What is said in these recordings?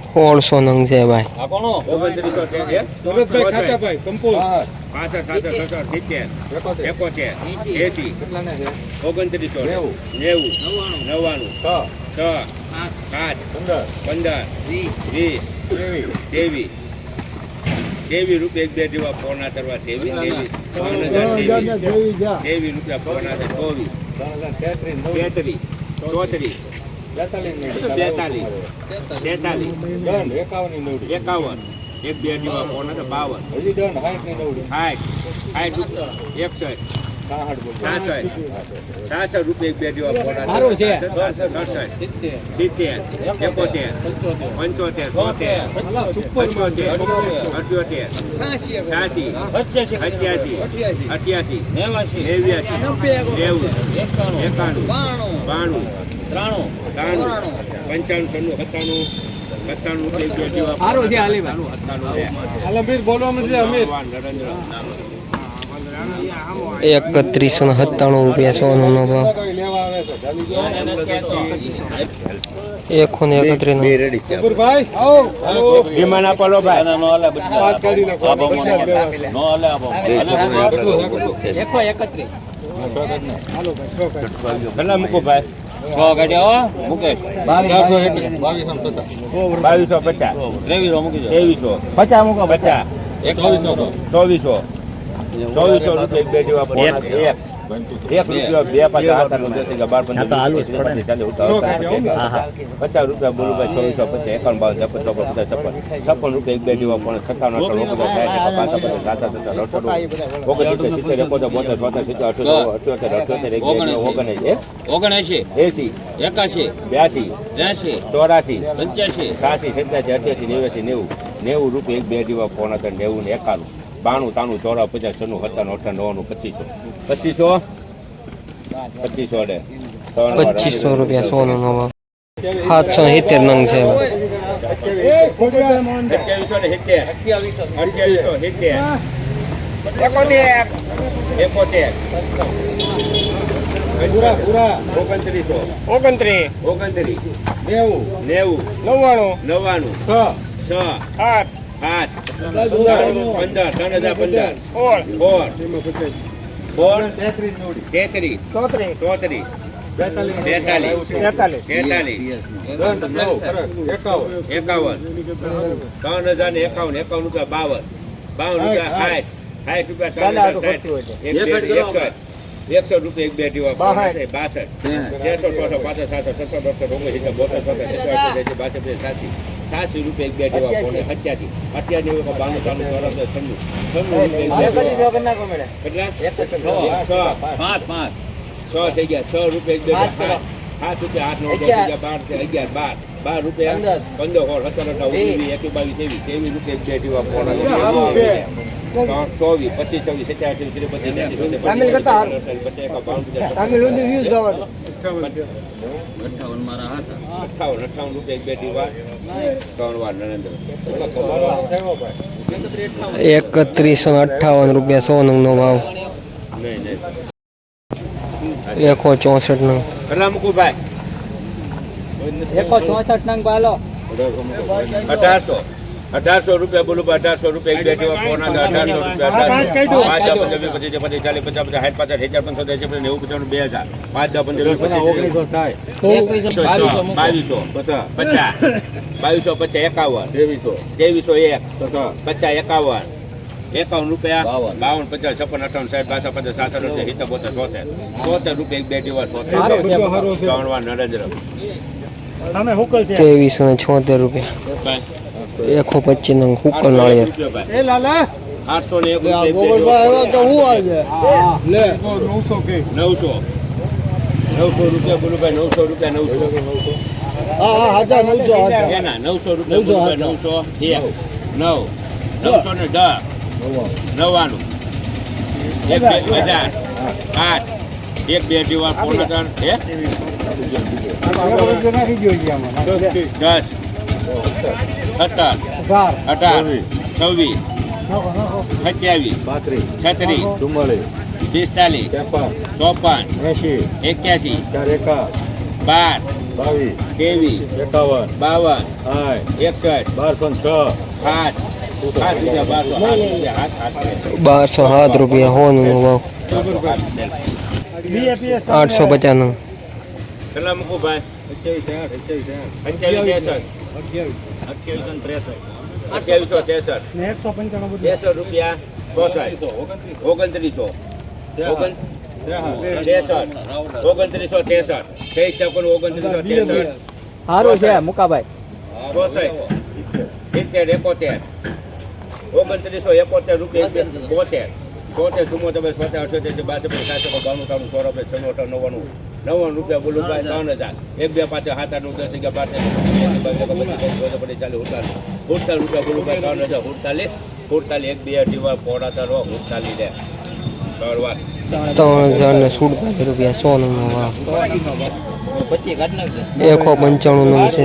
સોળસો નંગ છે ભાઈ. આ ઓગણત્રીસો. નેવું. નવ્વાણું. છ. પાંચ પંદર. વીસ. તેવી તેવી રૂપિયા એક બે જેવા પોણા કરવા તેવી તેવી ત્રણ હજાર તેવી રૂપિયા પોણા ચોવીસ. ત્રણ હજાર તેત્રીસ તેત્રીસ. ચોત્રીસ. એકાવન. ની એક બે જેવા ફોન થાય બાવન. હજી દંડ સાઠ. ની નવડી સાઠ સાઠ રૂપિયા એકસઠ સાસઠ સાસઠ રૂપિયા એક બે સારું છે. સડસઠ સિત્તેર. એકોતેર. પંચોતેર. સોતેર. પંચોતેર. અઠ્યોતેર. છ્યાસી. અઠ્યાસી. અઠ્યાસી. નેવાસી નેવ્યાસી. નેવું. એકાણું. બાણું. ત્રાણું. ત્રાણું પંચાણું છન્નું સત્તાણું સત્તાણું સારું છે. હાલીભાઈ. અમીર બોલવા મળશે અમીર એકત્રીસો ને સત્તાણું રૂપિયા સોનું નો ભાવ. એકસો ને. એકત્રીસ વિમાન આપો હાલે હાલે. હાલે એકત્રીસ. ભાઈ. સો સો મુકેશ. બાવીસો પચાસ. ત્રેવીસો મૂકી ત્રેવીસો. પચાસ મૂકો પચાસ. એકવીસો ચોવીસો. ચોવીસો રૂપિયા એક રૂપિયા બે પાછા બાર પચીસ રૂપિયા બોલું ભાઈ ચોવીસો પચાસ એકાવન બાવન છપ્પન ચોપન પચાસ છપ્પન છપ્પન રૂપિયા એક બે જેવા પણ સત્તાવન અઠાવન ઓગણપચાસ સાઠ પચાસ સાત સાત સત્તર ઓગણસિત્તેર સિત્તેર એકોતેર બોતેર સોતેર સિત્તેર અઠ્યોતેર અઠ્યોતેર એક બે ઓગણએંસી એસી બ્યાસી ચોરાસી પંચ્યાસી છ્યાસી સત્યાસી અઠ્યાસી નેવ્યાસી નેવું નેવું રૂપિયા એક બે જેવા પોણા ત્રણ નેવું ને એકાણું. બાણું તાણું ચોરા પચાસ છનું સત્તાણું અઠાણું નવાનું પચીસો. પચીસો? પચીસો અડે. પચીસો રૂપિયા સોનું નવા સાતસો સિત્તેર નંગ છે ઓગણત્રીસ. ઓગણત્રીસ. નેવું. નેવું. નવ્વાણું. નવ્વાણું. છ. છ. આઠ. પંદર ત્રણ હજાર પંદર. ફોર ફોર તેત્રીસ ચોત્રીસ. ચોત્રીસ એકાવન. એકાવન ત્રણ હજાર ને એકાવન એકાવન રૂપિયા બાવન. બાવન રૂપિયા સાઠ સાઠ રૂપિયા ત્રણ હજાર સાઠ. એક એકસો રૂપિયા એક બે ટીવા બાસઠ. બાસઠ. તેરસો ચોસો પાછળ સાતસો છસો બસો ઓગણસિત્તેર બોતેર સિત્તેર બાસઠ બે સાતસી રૂપિયા એક બે ટીવા પોણે સત્યાસી. અત્યારની વખત બાનું ચાલુ ચોરાસો છન્નું. છન્નું રૂપિયા. કેટલા? છ પાંચ. પાંચ છ થઈ ગયા છ રૂપિયા એક બે સાત રૂપિયા આઠ નવ દસ બાર છે અગિયાર બાર. બાર રૂપિયા પંદર. સત્તર અઢાર ઓગણીસ એકી બાવીસ એવી ત્રેવીસ રૂપિયા એક ચોવીસ પચીસ ચોવીસ સત્યાવીસ અઠાવન. મારા હતા અઠાવન અઠાવન રૂપિયા એક ત્રણ વાર નરેન્દ્ર. એકત્રીસો ને અઠ્ઠાવન રૂપિયા સોનું નો ભાવ. નહીં નહીં. એકસો ચોસઠ નંગ કેટલા મૂકું ભાઈ એકસો ચોસઠ નંગ પાલો અઢારસો. અઢારસો રૂપિયા બોલું ભાઈ અઢારસો રૂપિયા એક બે ટીવા પોણા દસ, અઢારસો રૂપિયા અઢારસો. પાંચ દસ પંદર વીસ પચીસ પચીસ ચાલીસ પચાસ પચાસ સાઠ પચાસ હજાર પચાસ નેવું પચાસ બે હજાર પાંચ દસ પંદર વીસ પચીસ બાવીસો પચાસ. બાવીસો પચાસ એકાવન. ત્રેવીસો. ત્રેવીસો એક. પચાસ એકાવન. એકાવન રૂપિયા બાવન. પચાસ છપ્પન અઠાવન સાહેબ પાછા પચાસ સાસઠ અઠ્યાસી સિત્તેર બોતેર સોતેર. સોતેર રૂપિયા એક બે ટીવા સોતેર. હારો છે, હારો છે. ત્રણ વાર નરેન્દ્ર. સામે હુકલ છે. ત્રેવીસો ને છોતેર રૂપિયા. એકસો પચીસ નંગ હુકલ નાળિયેર એ લાલા. આઠસો ને રૂપિયા નવસો કે. નવસો. નવસો રૂપિયા બોલુભાઈ નવસો રૂપિયા નવસો. હા હા હજાર નવસો રૂપિયા નવસો નવ. નવસો ને દસ. નવ્વાણું. એક બે હજાર. આઠ. એક બે જેવા પોણા ત્રણ હે? દસ. સત્તર. અઢાર. છવ્વીસ. સત્યાવીસ. પાંત્રીસ છત્રીસ. ચુમ્માલીસ પિસ્તાલીસ. ચોપન. એસી એક્યાસી. બાર. બાવીસ. ત્રેવીસ. એકાવન. બાવન. સાઠ એકસઠ. બારસો છ. રૂપિયા બારસો સાત રૂપિયા હાથ હાથ બારસો સાત રૂપિયા હોનનો ભાવ. આઠસો પચાસ નંગ કેટલા મૂકું ભાઈ? અઠ્યાવીસ આઠ અઠ્યાવીસ પંચાવીસ ત્રેસઠ. અઠ્યાવીસો ત્રેસઠ અઠ્યાવીસો ત્રેસઠ ત્રેસઠ રૂપિયા ચોસઠ. ઓગણત્રીસો. તેસઠ ત્રેસઠ. ઓગણત્રીસો ઓગણત્રીસો ત્રેસઠ. સારું છે મુકાભાઈ. એકોતેર. ઓગણત્રીસો એકોતેર રૂપિયા એક બોતેર. તોતેર ચુમ્મોતેર સોતેર અઠ્યોતેર બાદ સાતસો બાણું ત્રાણું સો રૂપિયા છન્નું નવ્વાણું. નવ્વાણું રૂપિયા બોલું ભાઈ ત્રણ હજાર. એક બે પાંચ સાત આઠ દસ અગિયાર બાર પડી ચાલે ઉડતાલીસ. ઉડતાલીસ રૂપિયા બોલું ભાઈ ત્રણ હજાર ઉડતાલીસ. ઉડતાલીસ એક બે અઢી વાર પોડા તારો ઉડતાલીસ લે. ત્રણ હજાર ને સુડતાલીસ રૂપિયા સો નાખજો એકસો પંચાણું છે.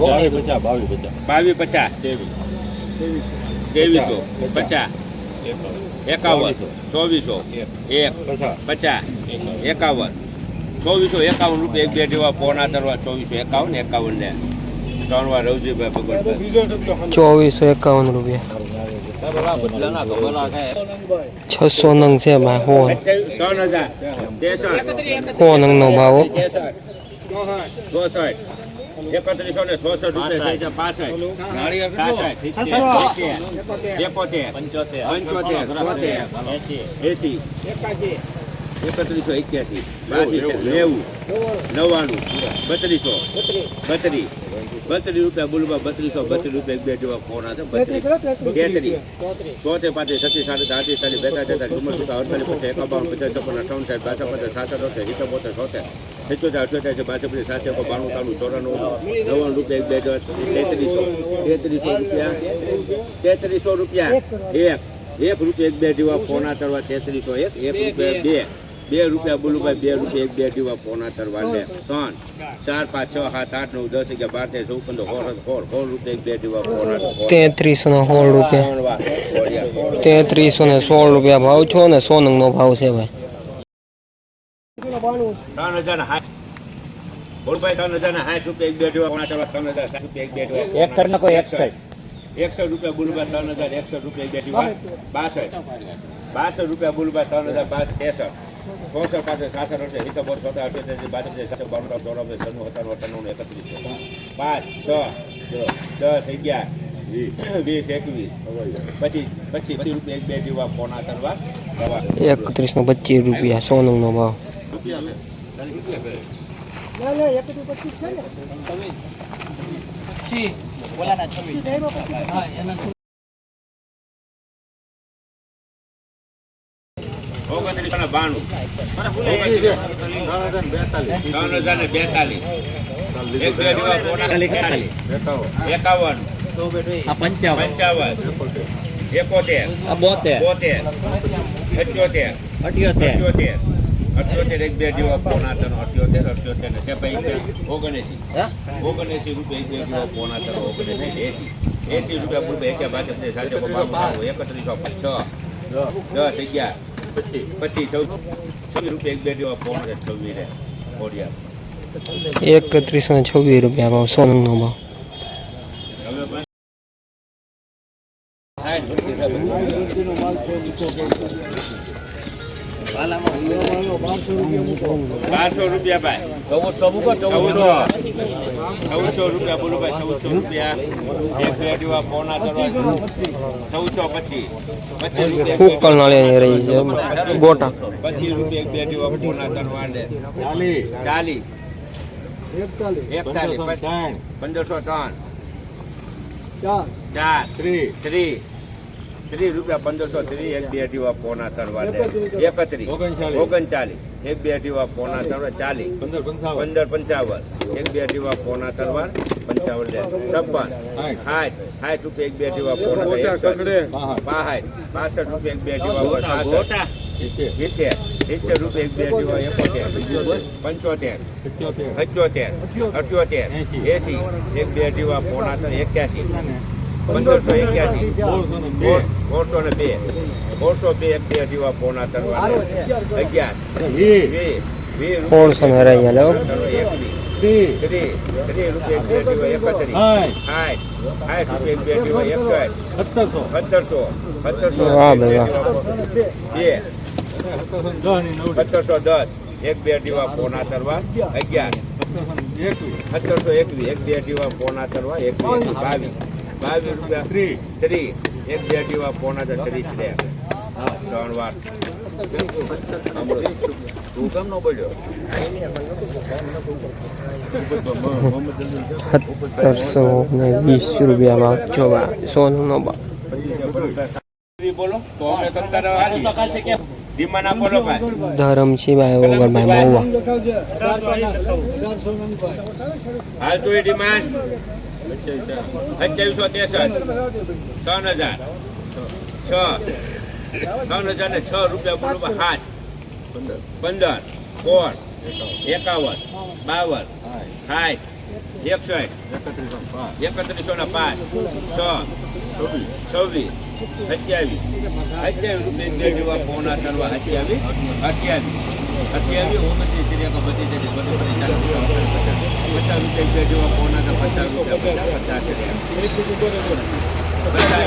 બાવીસ પચાસ. બાવીસ પચાસ. ત્રેવીસો પચાસ. એકાવન. ચોવીસો. એક. પચાસ. એકાવન. ચોવીસો એકાવન રૂપિયા એક બે જેવા પોણા તરવા ચોવીસો એકાવન એકાવન ને ત્રણ વાર રવજીભાઈ ભગવાન ચોવીસો એકાવન રૂપિયા. છસો નંગ છે ભાઈ હોન ત્રણ હજાર. સો નંગનો ભાવ ચોસઠ. એકત્રીસો ને ચોસઠ રૂપિયા છે પાસઠ. એકોતેર. પંચોતેર. છોતેર એસી. એકત્રીસો એક્યાસી. બાસી નેવું. નવ્વાણું. બત્રીસો. બત્રીસ. બત્રીસ. રૂપિયા બોલવા બત્રીસો બત્રીસ રૂપિયા બે જેવા ફોન હતો બત્રીસ. તેત્રીસ. ચોતેર પાંત્રીસ છત્રીસ સાડત્રીસ આઠત્રીસ ચાલીસ બેતાલીસ તેતાલીસ ચુમ્માલીસ રૂપિયા અડતાલીસ પચાસ એકાવન પચાસ ચોપન અઠાવન સાહેબ બાસઠ પચાસ સાસઠ અઠોતેર સિત્તેર બોતેર છોતેર સિત્તોતેર અઠ્યોતેર બાસઠ પચાસ સાતસો એકો બાણું ત્રાણું ચોરાણું નવ્વાણું રૂપિયા એક બે દિવસ તેત્રીસો તેત્રીસો રૂપિયા તેત્રીસો રૂપિયા એક એક રૂપિયા એક બે દીવા ફોના તરવા તેત્રીસો એક એક રૂપિયા બે બે રૂપિયા બોલુભાઈ બે રૂપિયા એક બે દીવા ફોના તરવા લે. ત્રણ ચાર પાંચ છ સાત આઠ નવ દસ અગિયાર બાર તેર ચૌદ પંદર હોળ હોળ સોળ રૂપિયા એક બે દીવા ફોના તેત્રીસો ને સોળ રૂપિયા. તેત્રીસો ને સોળ રૂપિયા ભાવ છો ને સોનંગ નો ભાવ છે ભાઈ? ત્રણ હજાર ને સાઠ બોલુભાઈ ત્રણ હજાર ને રૂપિયા એક બે જેવા ફોના ત્રણ હજાર સાઠ રૂપિયા એક બે જેવા એક કરી એકસઠ એકસઠ રૂપિયા બોલુભાઈ ત્રણ હજાર એકસઠ રૂપિયા એક બે બાસઠ બાસઠ રૂપિયા બોલુભાઈ ત્રણ હજાર બાર ત્રેસઠ ચોસઠ પાસે સાસઠ અઠે સિત્તેર બોર અઠ્યોતેર બાસઠ સાતસો બાણું ચોરાણું છન્નું સત્તાણું અઠાણું એકત્રીસ પાંચ છ દસ અગિયાર વીસ એકવીસ પચીસ પચીસ પચીસ રૂપિયા એક બે જેવા પોણા કરવા એકત્રીસો પચીસ રૂપિયા સો નંગનો ભાવ. ઓગણત્રીસ અને બાણું ત્રણ હજાર ને બેતાલીસ એકાવન પંચાવન. એકોતેર આ બોતેર. બોતેર. અઠ્યોતેર. અઠ્યોતેર. અઠ્યોતેર એક બે જેવા પોણા ત્રણ અઠ્યોતેર અઠ્યોતેર ને તે પછી ઓગણએસી. ઓગણએસી રૂપિયા એક બે જેવા પોણા ત્રણ ઓગણએસી એસી. એસી રૂપિયા પૂરું એક બાસઠ ને સાચો એકત્રીસો છ. દસ અગિયાર પચીસ ચૌદ. છવ્વીસ રૂપિયા એક બે જેવા પોણા છવ્વીસ. રે ખોડિયા એકત્રીસો ને છવ્વીસ રૂપિયા ભાવ સો ભાવ. રૂપિયા બારસો રૂપિયા ભાઈ. ચૌદસો. ચૌદસો રૂપિયા બોલો ભાઈ ચૌદસો રૂપિયા. એક બે જેવા પોણા કરવા ચૌદસો પચીસ. પચીસ રૂપિયા ગોટા. પચીસ રૂપિયા એક બે જેવા પોણા કરવા દે ચાલીસ. ચાલીસ. એકતાલીસ. પંદરસો ત્રણ પંદરસો ત્રણ. ચાર. ચાર. ત્રી ત્રીસ. ત્રીસ રૂપિયા પંદરસો ત્રીસ એક બે અઢી પોના તરવા દે. એકત્રીસ. ઓગણચાલીસ. એક બે અઢી પોના તરવા ચાલીસ. પંદર પંચાવન. એક બે અઢી પોના ત્રણ પંચાવન છપ્પન. સાઠ. સાઠ રૂપિયા એક બે અઢી પોણા એકસઠ. પાસઠ પાસઠ રૂપિયા એક બે અઢી સાસઠ સિત્તેર. સિત્તેર. રૂપિયા એક બે અઢી એકોતેર. પંચોતેર. સિત્યોતેર. અઠ્યોતેર. અઠ્યોતેર એસી એક બે અઢી પોણા ત્રણ એક્યાસી. પંદરસો એક્યાસી સોળસો ને બે સોળસો ને બે સોળસો બે એક બે અઢી પોણા ત્રણ અગિયાર વીસ વીસ વીસ સોળસો ને હરાઈ ગયા લો એકવીસ ત્રીસ ત્રીસ ત્રીસ રૂપિયા એક બે ટીવા એકત્રીસ સાઠ સાઠ સાઠ રૂપિયા એક બે ટીવા એકસાઠ સત્તરસો સત્તરસો સત્તરસો વાહ રૂપિયા ભાઈ એક સત્તરસો દસ ની નવ બે સત્તરસો દસ એક બે ટીવા પોના તરવા અગિયાર સત્તરસો એકવીસ સત્તરસો એકવીસ એક બે ટીવા પોના તરવા એક બે એકવીસ, બાવીસ બાવીસ રૂપિયા ફ્રી ફ્રી એક બે ટીવા પોના તો ત્રીસ લે ત્રણ વાર. તું કેમ ન બોલ્યો? સત્તરસો ને વીસ રૂપિયામાં જોવા સોનું નો બોલો તો અમે હાલ ડિમાન્ડ સત્યાવીસો ત્રેસઠ ત્રણ હજાર છ ત્રણ હજાર ને છ રૂપિયા બરોબર સાત પંદર સોળ એકાવન બાવન સાઠ એકસઠ એકત્રીસો ને પાંચ છ છવ્વીસ સત્યાવીસ સત્યાવીસ રૂપિયા જેવા પોણા કરવા અઠ્યાવીસ અઠ્યાવીસ અઠ્યાવીસ ઓગણત્રીસ ત્રીસ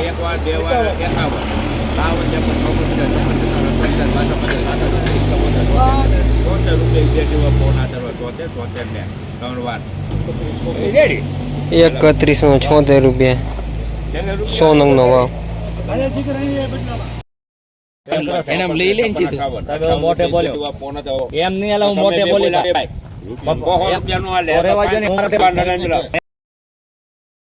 એક વાર બે વાર એકાવન બાવન પણ ચોપન રૂપિયા જેવા પોણા કરવા તોતેર સોતેર ને ત્રણ વાર એકત્રીસો છોતેર રૂપિયા સો નંગ નો ભાવ એને આમ લઈ લઈને સીધું તમે હવે બોલ્યો. એમ નહીં હું મોટે બોલી રૂપિયા ને.